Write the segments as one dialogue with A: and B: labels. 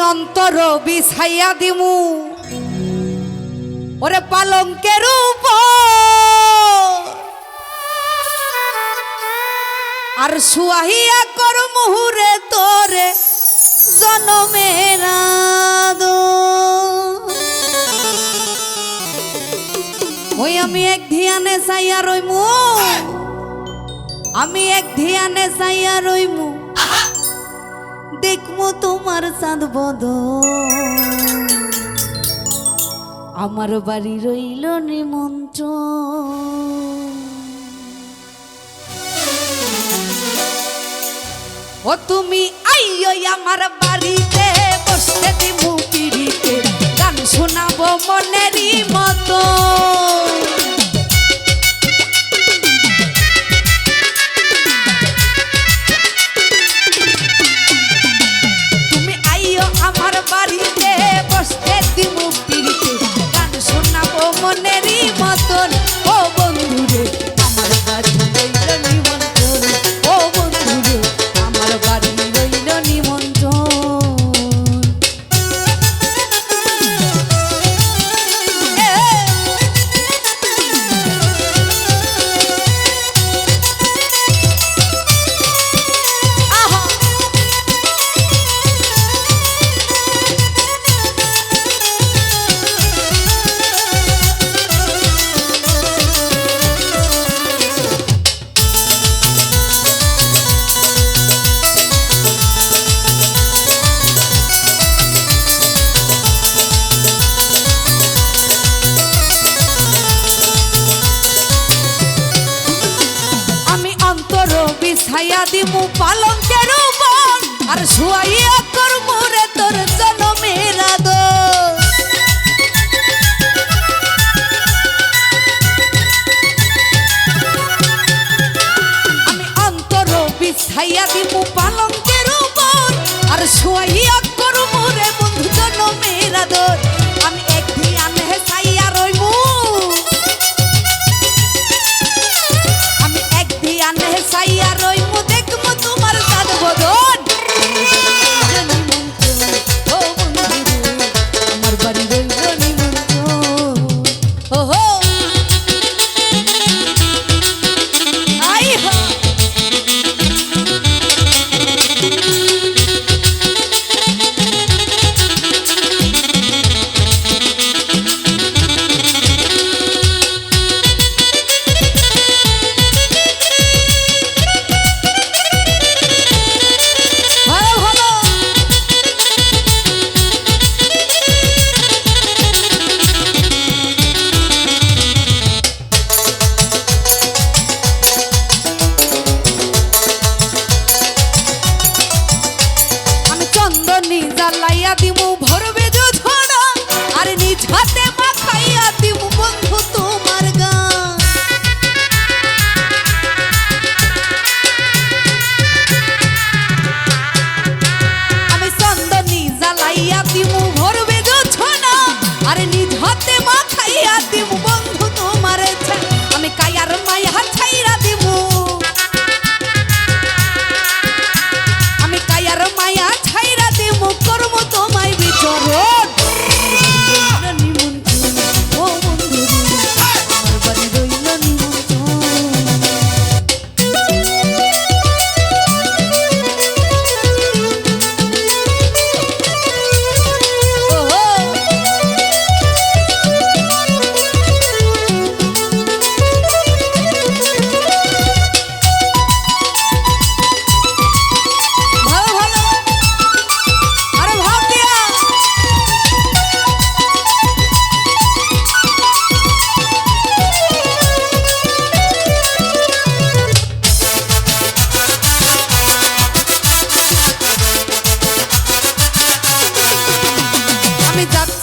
A: অন্তর বিছাইয়া দিমু। ওরে পালঙ্কের আর সুয়াহিয়া কর মুহুরে তোরে জনমেরা ওই আমি এক ধিয়ানে চাইয়া রইমু। আমি এক ধিয়ানে চাইয়া রইমু। দেখমু তোমার চাঁদ বদ আমার বাড়ি রইল নিমন্ত্র ও তুমি আইয়ো আমার বাড়িতে, বসতে দিমু পিড়িতে। গান শোনাবো মনেরই মতো বিছাইয়া দিমু পালঙ্কের উপর আর শুয়াইয়া করমু রে তোর জনমের আদর।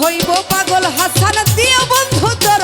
A: হইব পাগল হাসান দিয়ে বন্ধু তোর